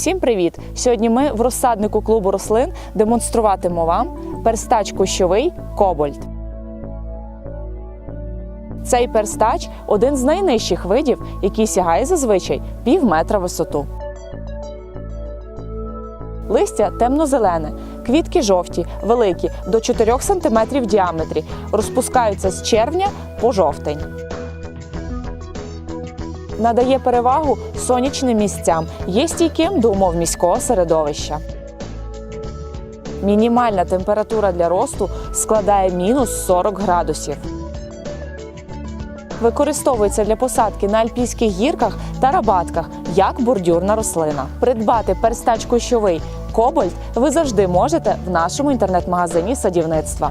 Всім привіт! Сьогодні ми в розсаднику клубу рослин демонструватимемо вам перстач кущовий Кобальт. Цей перстач один з найнижчих видів, який сягає зазвичай пів метра висоту. Листя темно-зелене, квітки жовті, великі, до 4 см в діаметрі, розпускаються з червня по жовтень. Надає перевагу сонячним місцям, є стійким до умов міського середовища. Мінімальна температура для росту складає мінус 40 градусів. Використовується для посадки на альпійських гірках та рабатках як бордюрна рослина. Придбати перстач кущовий Кобальт ви завжди можете в нашому інтернет-магазині садівництва.